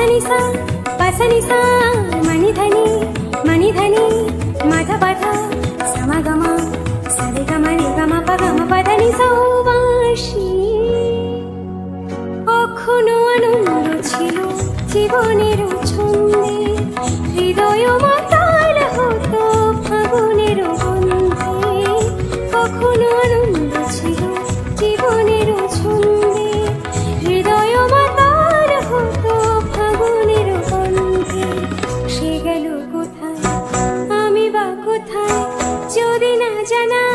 పసనిసా పసనిసా మణిధని మణిధని మధ పథ సమగమ సరిగమ నిగమ పగమ పదని সৌবাসী। কখনো আনন্দ ছিল জীবনের ছন্দে, হৃদয় মাতাল হতো ফাগুনের বন্ধে। কখনো আনন্দ ছিল 家呢？